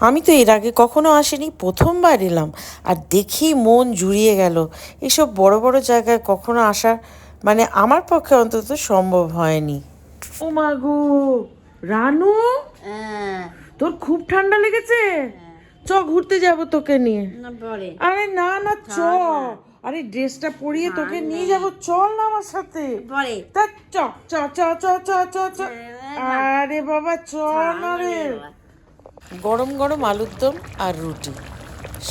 আমি তো এর আগে কখনো আসিনি প্রথমবার এলাম। আর দেখি মন জুড়িয়ে গেল। এসব বড় বড় জায়গায় কখনো আসা মানে আমার পক্ষে অন্তত সম্ভব হয়নি। ও মাগো রানু? হ্যাঁ। তোর খুব ঠান্ডা লেগেছে? চ ঘুরতে যাব তোকে নিয়ে। না আরে না না চ। আরে ড্রেসটা পরিয়ে তোকে নিয়ে যাব চল না আমার সাথে। তা চ চ চ চ চ চ চ। আরে বাবা চল না রে। গরম গরম আলুর দম আর রুটি।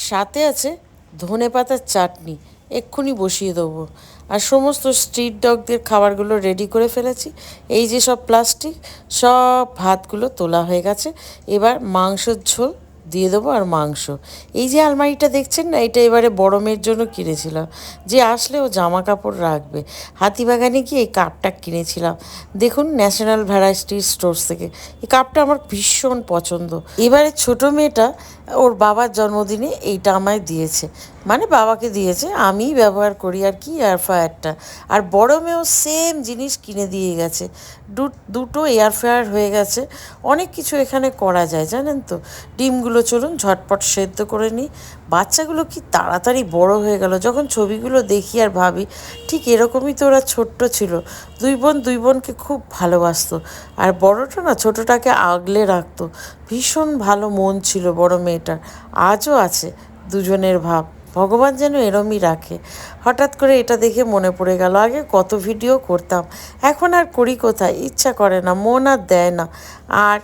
সাথে আছে ধনে পাতার চাটনি, এক্ষুনি বসিয়ে দেবো। আর সমস্ত স্ট্রিট ডগদের খাবারগুলো রেডি করে ফেলেছি। এই যে সব প্লাস্টিক, সব ভাতগুলো তোলা হয়ে গেছে। এবার মাংসের ঝোল দিয়ে দেবো আর মাংস। এই যে আলমারিটা দেখছেন না, এটা এবারে বড় মেয়ের জন্য কিনেছিলাম। যে আসলে ও জামা কাপড় রাখবে। হাতিবাগানে গিয়ে এই কাপটা কিনেছিলাম। দেখুন ন্যাশনাল ভ্যারাইটি স্টোর্স থেকে। এই কাপটা আমার ভীষণ পছন্দ। এবারে ছোট মেয়েটা ওর বাবার জন্মদিনে এইটা আমায় দিয়েছে। মানে বাবাকে দিয়েছে, আমিই ব্যবহার করি আর কি এয়ার ফ্রায়ারটা আর বড় মেয়েও সেম জিনিস কিনে দিয়ে গেছে। দুটো এয়ার ফ্রায়ার হয়ে গেছে। অনেক কিছু এখানে করা যায়, জানেন তো? ডিমগুলো চলুন ঝটপট সেদ্ধ করে নিই। বাচ্চাগুলো কি তাড়াতাড়ি বড় হয়ে গেল? যখন ছবিগুলো দেখি আর ভাবি, ঠিক এরকমই তো ওরা ছোট্ট ছিল। দুই বোন দুই বোনকে খুব ভালোবাসতো। আর বড়টা না, ছোটটাকে আগলে রাখতো। ভীষণ ভালো মন ছিল বড় মেয়েটার। আজও আছে দুজনের ভাব। ভগবান যেন এরমই রাখে। হঠাৎ করে এটা দেখে মনে পড়ে গেল, আগে কত ভিডিও করতাম, এখন আর করি কোথায়? ইচ্ছা করে না, মন আর দেয় না। আর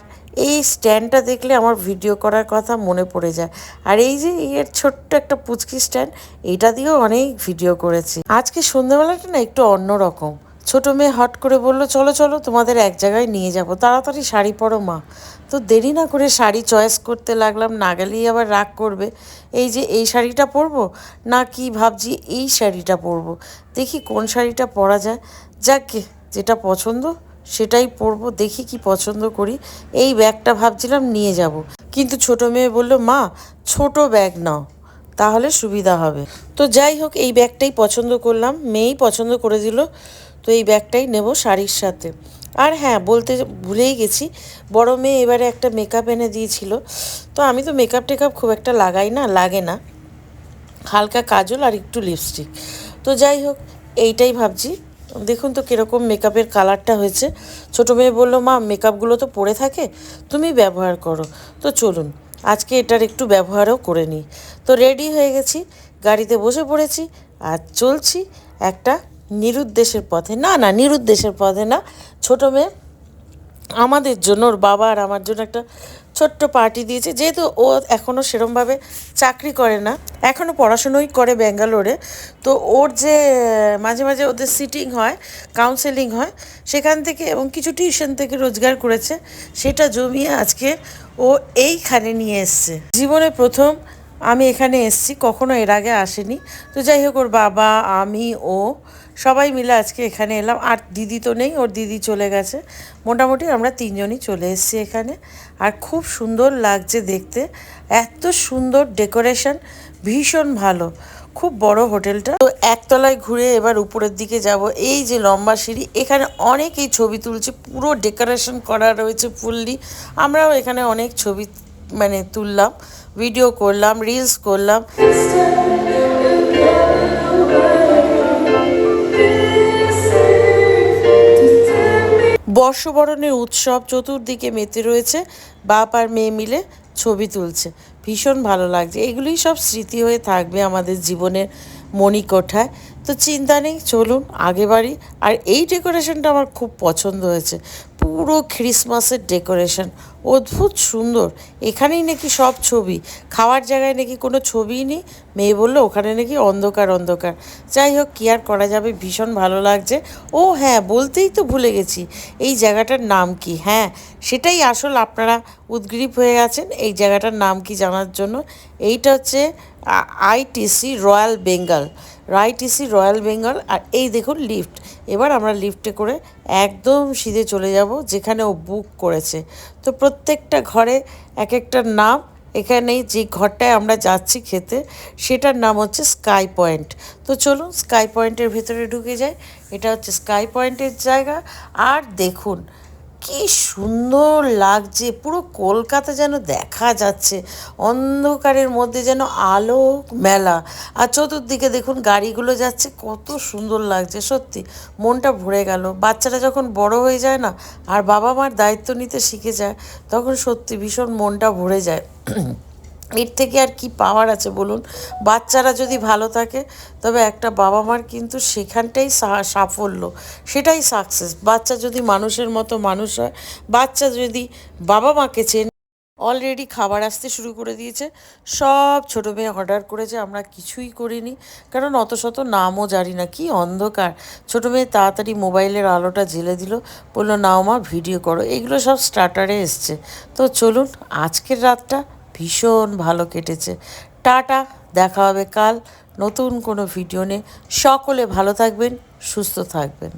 এই স্ট্যান্ডটা দেখলে আমার ভিডিও করার কথা মনে পড়ে যায়। আর এই যে এর ছোট্ট একটা পুচকি স্ট্যান্ড, এটা দিয়েও অনেক ভিডিও করেছি। আজকে সন্ধ্যাবেলাটা না একটু অন্যরকম। ছোট মেয়ে হট করে বলল, চলো চলো, তোমাদের এক জায়গায় নিয়ে যাব। তাড়াতাড়ি শাড়ি পরো মা। তো দেরি না করে শাড়ি চয়েস করতে লাগলাম, না গেলেই আবার রাগ করবে, এই যে এই শাড়িটা পরবো না কি ভাবছি এই শাড়িটা পরবো? দেখি কোন শাড়িটা পরা যায়। যাকে যেটা পছন্দ সেটাই পরবো, দেখি কি পছন্দ করি। এই ব্যাগটা ভাবছিলাম নিয়ে যাব। কিন্তু ছোট মেয়ে বলল, মা, ছোট ব্যাগ নাও। তাহলে সুবিধা হবে। তো যাই হোক, এই ব্যাগটাই পছন্দ করলাম। মেয়েই পছন্দ করে দিল। তো এই ব্যাগটাই নেব শাড়ির সাথে। আর হ্যাঁ বলতে ভুলেই গেছি, বড় মেয়ে এবারে একটা মেকআপ এনে দিয়েছিল। তো আমি তো মেকআপ টেকআপ খুব একটা লাগাই না, লাগে না। হালকা কাজল আর একটু লিপস্টিক তো যাই হোক, এইটাই ভাবছি। দেখুন তো কীরকম মেকআপের কালারটা হয়েছে। ছোটো মেয়ে বলল, মা মেকআপগুলো তো পড়ে থাকে, তুমি ব্যবহার করো। তো চলুন। আজকে এটার একটু ব্যবহারও করে নিই। তো রেডি হয়ে গেছি, গাড়িতে বসে পড়েছি আর চলছি একটা নিরুদ্দেশের পথে। না না, নিরুদ্দেশের পথে না, ছোটো মেয়ে আমাদের জন্য, ওর বাবা আর আমার জন্য একটা ছোট্ট পার্টি দিয়েছে। যেহেতু ও এখনও সেরমভাবে চাকরি করে না এখনও পড়াশুনোই করে ব্যাঙ্গালোরে, তো ওর যে, মাঝে মাঝে ওদের সিটিং হয় কাউন্সেলিং হয়, সেখান থেকে এবং কিছু টিউশন থেকে রোজগার করেছে, সেটা জমিয়ে আজকে ও এইখানে নিয়ে এসছে। জীবনে প্রথম আমি এখানে এসছি, কখনো এর আগে আসেনি। তো যাই হোক, ওর বাবা, আমি, ও সবাই মিলে আজকে এখানে এলাম। আর দিদি তো নেই, ওর দিদি চলে গেছে। মোটামুটি আমরা তিনজনই চলে এসেছি এখানে। আর খুব সুন্দর লাগছে দেখতে। এত সুন্দর ডেকোরেশন, ভীষণ ভালো। খুব বড় হোটেলটা। তো একতলায় ঘুরে এবার উপরের দিকে যাব। এই যে লম্বা সিঁড়ি, এখানে অনেকেই ছবি তুলছে। পুরো ডেকোরেশন করা রয়েছে ফুললি। আমরাও এখানে অনেক ছবি মানে তুললাম। ভিডিও করলাম, রিলস করলাম। বর্ষবরণের উৎসব চতুর্দিকে মেতে রয়েছে। বাপ আর মেয়ে মিলে ছবি তুলছে। ভীষণ ভালো লাগছে। এগুলোই সব স্মৃতি হয়ে থাকবে আমাদের জীবনের মণিকোঠায়। তো চিন্তা নেই, চলুন, আগে বাড়ি। আর এই ডেকোরেশনটা আমার খুব পছন্দ হয়েছে। পুরো ক্রিসমাসের ডেকোরেশন অদ্ভুত সুন্দর। এখানেই নাকি সব ছবি। খাওয়ার জায়গায় নাকি কোনো ছবিই নেই। মেয়ে বলল, ওখানে নাকি অন্ধকার অন্ধকার। যাই হোক, কী আর করা যাবে? ভীষণ ভালো লাগছে। ও হ্যাঁ বলতেই তো ভুলে গেছি। এই জায়গাটার নাম কি? হ্যাঁ সেটাই আসল আপনারা উদ্গ্রীব হয়ে গেছেন। এই জায়গাটার নাম কি জানার জন্য? এইটা হচ্ছে ITC royal Bengal. ITC royal Bengal আর এই দেখুন লিফট এবার আমরা লিফটে করে একদম সিধে চলে যাব যেখানে ও বুক করেছে। তো প্রত্যেকটা ঘরে এক একটা নাম এখানেই যে ঘরটায় আমরা যাচ্ছি খেতে, সেটার নাম হচ্ছে স্কাই পয়েন্ট তো চলুন স্কাই পয়েন্টের ভেতরে ঢুকে যাই। এটা হচ্ছে স্কাই পয়েন্টের জায়গা। আর দেখুন কি সুন্দর লাগছে, পুরো কলকাতা যেন দেখা যাচ্ছে, অন্ধকারের মধ্যে যেন আলো মেলা। আর চতুর্দিকে দেখুন গাড়িগুলো যাচ্ছে, কত সুন্দর লাগছে, সত্যি। মনটা ভরে গেল। বাচ্চারা যখন বড় হয়ে যায় না, আর বাবা মার দায়িত্ব নিতে শিখে যায়, তখন সত্যি ভীষণ মনটা ভরে যায়। এর থেকে আর কি পাওয়ার আছে বলুন? বাচ্চারা যদি ভালো থাকে, তবে একটা বাবা মার কিন্তু সেখানটাই সাফল্য, সেটাই সাকসেস বাচ্চা যদি মানুষের মতো মানুষ হয়, বাচ্চা যদি বাবা মাকে চেন অলরেডি খাবার আসতে শুরু করে দিয়েছে, সব ছোটো মেয়ে অর্ডার করেছে, আমরা কিছুই করিনি, কারণ অত শত নামও জানি না, কি অন্ধকার। ছোটো মেয়ে তাড়াতাড়ি মোবাইলের আলোটা জ্বেলে দিল, বলল, নাও মা ভিডিও করো। এগুলো সব স্টার্টারে এসছে। তো চলুন, আজকের রাতটা ভীষণ ভালো কেটেছে। টাটা, দেখা হবে কাল নতুন কোনো ভিডিও নিয়ে। সকলে ভালো থাকবেন, সুস্থ থাকবেন।